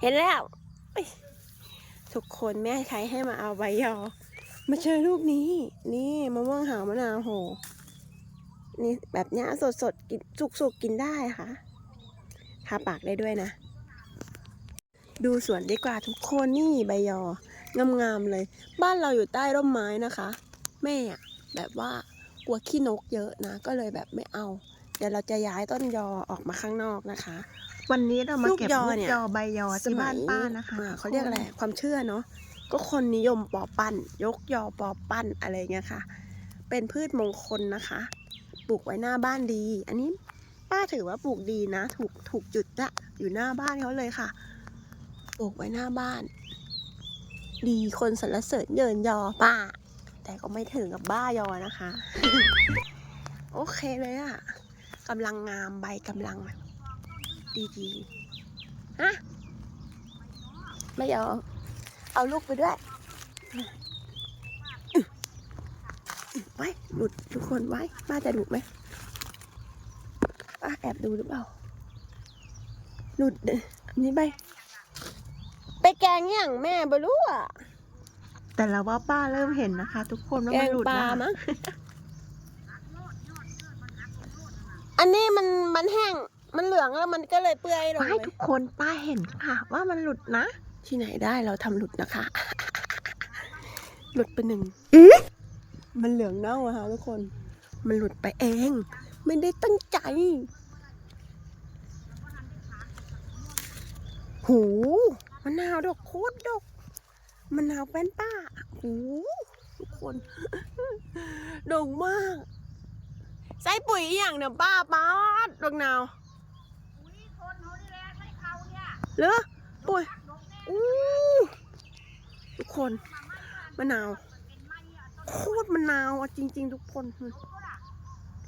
เห็นแล้ว ทุกคนแม่ใช้ให้มาเอาใบยอ มาเจอลูกนี้ นี่มะม่วงหาวมะนาวโห นี่แบบเนี้ยสดสดกินสุกสุกกินได้ค่ะ ทาปากได้ด้วยนะ ดูสวนดีกว่าทุกคนนี่ใบยองามๆเลย บ้านเราอยู่ใต้ร่มไม้นะคะ แม่อะแบบว่ากลัวขี้นกเยอะนะ ก็เลยแบบไม่เอา เดี๋ยวเราจะย้ายต้นยอออกมาข้างนอกนะคะ วันนี้เรามาเก็บลูกยอลูกเนี่ยยอใบยอที่บ้านป้านะคะอ่เขาเรียกอะไรความเชื่อเนาะก็คนนิยมปอปั้น ยกยอปอปั้นอะไรเงี้ยค่ะ เป็นพืชมงคลนะคะ ปลูกไว้หน้าบ้านดี อันนี้ป้าถือว่าปลูกดีนะ ถูกถูกจุดละอยู่หน้าบ้านเขาเลยค่ะ ปลูกไว้หน้าบ้าน ดีคนสรรเสริญเยินยอป้า แต่ก็ไม่ถึงกับบ้ายอนะคะ โอเคเลยอะ กำลังงามใบกำลังแบบดีๆฮะไม่ยอมเอาลูกไปด้วยไว้หลุดทุกคนไว้ป้าจะดุไหมป้าแอบดูหรือเปล่าหลุดอันนี้ไปไปแกงอย่างแม่บรู้อะแต่เราว่าป้าเริ่มเห็นนะคะ ทุกคนว่าแกมันงหลุดปลา นะคะ มั้ง อันนี้มันมันแห้ง มันเหลืองแล้วมันก็เลยเปื่อยลงไม่เลยทุกคนป้าเห็นค่ะ ว่ามันหลุดนะ ที่ไหนได้เราทำหลุดนะคะ หลุดไปหนึ่งมันเหลืองเน่าอะค่ะทุกคน มันหลุดไปเอง ไม่ได้ตั้งใจ หูมะนาวดอกโคตรดอกมะนาวแป้นป้าหูทุกคนดกมาก ใส่ปุ๋ยอหย่างเนี่ยป้าป้าดดอกนาวเหรือปุ๋ยอู้ทุกคนมะนาวโคตรมะนาวอะจริง ๆ ทุกคน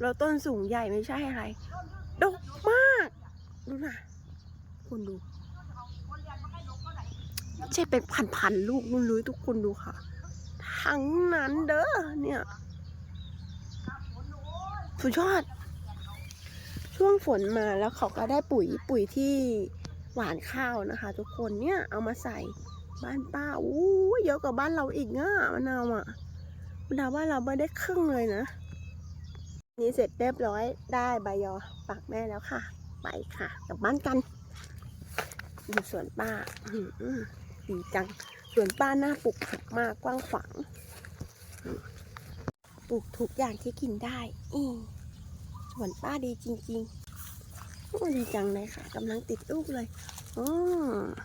เราต้นสูงใหญ่ไม่ใช่อะไรดกมาก ดูนะคุณดูไม่ใช่เป็นพันๆลูกนู่นเลยทุกคนดูค่ะ ทั้งนั้นเด้อเนี่ย สุดยอด ช่วงฝนมาแล้วเขาก็ได้ปุ๋ยปุ๋ยที่หวานข้าวนะคะ ทุกคนเนี่ยเอามาใส่บ้านป้าอู้เยอะกว่าบ้านเราอีกอะมะนาวอะมะนาวบ้านเราไม่ได้ครึ่งเลยนะ นี่เสร็จเรียบร้อยได้ใบยอปากแม่แล้วค่ะ ไปค่ะกลับบ้านกันดูสวนป้าอื้อหือดีจังสวนป้าหน้าปลูกผักมากกว้างขวางอืม ปลูกทุกอย่างที่กินได้อืมสวนป้าดีจริงๆโอ้ดีจังเลยค่ะกำลังติดลูกเลยอ๋อ